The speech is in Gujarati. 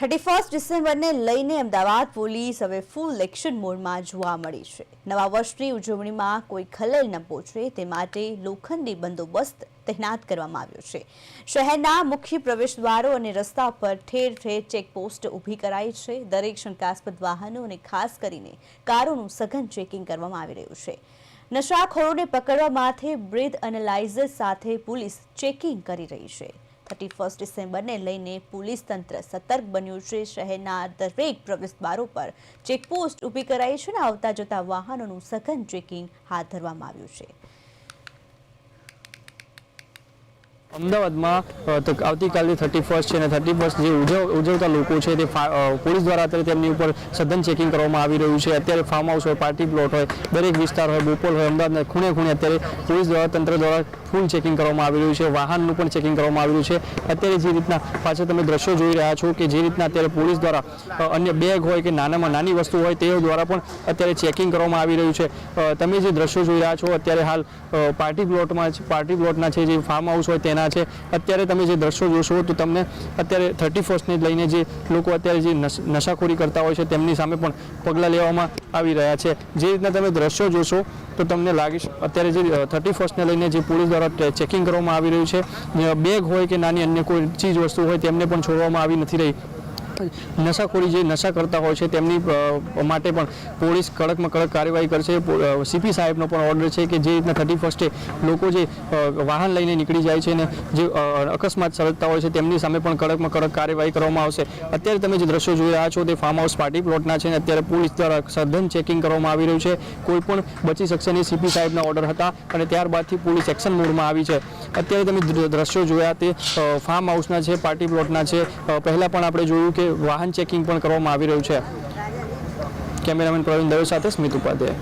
થર્ટી ફર્સ્ટ ડિસેમ્બરને લઈને અમદાવાદ પોલીસ હવે ફૂલ એક્શન મોડમાં જોવા મળી છે. નવા વર્ષની ઉજવણીમાં કોઈ ખલેલ ન પહોંચે તે માટે લોખંડી બંદોબસ્ત તહેનાત કરવામાં આવ્યો છે. શહેરના મુખ્ય પ્રવેશદ્વારો અને રસ્તા પર ઠેર ઠેર ચેકપોસ્ટ ઊભી કરાઈ છે. દરેક શંકાસ્પદ વાહનો અને ખાસ કરીને કારોનું સઘન ચેકિંગ કરવામાં આવી રહ્યું છે. નશાખોરોને પકડવા માટે બ્રીથ એનાલાઇઝર સાથે પોલીસ ચેકિંગ કરી રહી છે. થર્ટી ફર્સ્ટ ડિસેમ્બરને લઈને પોલીસ તંત્ર સતર્ક બન્યું છે. શહેરના દરેક પ્રવેશદ્વારો પર ચેકપોસ્ટ ઊભી કરાઈ છે અને આવતા જતા વાહનોનું સઘન ચેકિંગ હાથ ધરવામાં આવ્યું છે. અમદાવાદમાં તો આવતીકાલે થર્ટી ફર્સ્ટ છે અને થર્ટી ફર્સ્ટ જે ઉજવ, ઉજવતા લોકો છે તે પોલીસ દ્વારા અત્યારે તેમની ઉપર સઘન ચેકિંગ કરવામાં આવી રહ્યું છે. અત્યારે ફાર્મ હાઉસ હોય પાર્ટી પ્લોટ હોય, દરેક વિસ્તાર હોય, બોપોલ હોય, અમદાવાદના ખૂણે ખૂણે અત્યારે પોલીસ દ્વારા, તંત્ર દ્વારા ફૂલ ચેકિંગ કરવામાં આવી રહ્યું છે. વાહનનું પણ ચેકિંગ કરવામાં આવી રહ્યું છે. અત્યારે જે રીતના પાછળ તમે દ્રશ્યો જોઈ રહ્યા છો કે જે રીતના અત્યારે પોલીસ દ્વારા અન્ય બેગ હોય કે નાનામાં નાની વસ્તુ હોય તે દ્વારા પણ અત્યારે ચેકિંગ કરવામાં આવી રહ્યું છે. તમે જે દ્રશ્યો જોઈ રહ્યા છો, અત્યારે હાલ પાર્ટી પ્લોટમાં પાર્ટી પ્લોટના છે જે ફાર્મ હાઉસ હોય તેના છે. અત્યારે તમે જે દ્રશ્યો જોશો, તો તમને અત્યારે થર્ટી ફર્સ્ટને લઈને જે લોકો અત્યારે જે નશ- નશાખોરી કરતા હોય છે, તેમની સામે પણ પગલાં લેવામાં આવી રહ્યા છે. જે રીતના તમે દ્રશ્યો જોશો, તો તમને લાગીશ અત્યારે જે થર્ટી ફર્સ્ટને લઈને જે પોલીસ દ્વારા ચેકિંગ કરવામાં આવી રહ્યું છે. બેગ હોય કે નાની અન્ય કોઈ ચીજ વસ્તુ હોય, તેમને પણ છોડવામાં આવી નથી રહી. નશાખોરી જે નશા કરતા હોય છે, તેમની માટે પણ પોલીસ કડકમાં કડક કાર્યવાહી કરશે. સીપી સાહેબનો પણ ઓર્ડર છે કે જે રીતના થર્ટી ફર્સ્ટે લોકો જે વાહન લઈને નીકળી જાય છે ને જે અકસ્માત સર્જતા હોય છે, તેમની સામે પણ કડકમાં કડક કાર્યવાહી કરવામાં આવશે. અત્યારે તમે જે દ્રશ્યો જોઈ રહ્યા છો, તે ફાર્મ હાઉસ પાર્ટી પ્લોટના છે અને અત્યારે પોલીસ દ્વારા સઘન ચેકિંગ કરવામાં આવી રહ્યું છે. કોઈ પણ બચી શકશે નહીં, સીપી સાહેબના ઓર્ડર હતા અને ત્યારબાદથી પોલીસ એક્શન મોડમાં આવી છે. અત્યારે તમે દ્રશ્યો જોયા તે ફાર્મ હાઉસના છે પાર્ટી પ્લોટના છે. પહેલાં પણ આપણે જોયું કે વાહન ચેકિંગ પણ કરવામાં આવી રહ્યું છે. કેમેરામેન પ્રવીણ દવે સાથે સ્મિત ઉપાધ્યાય.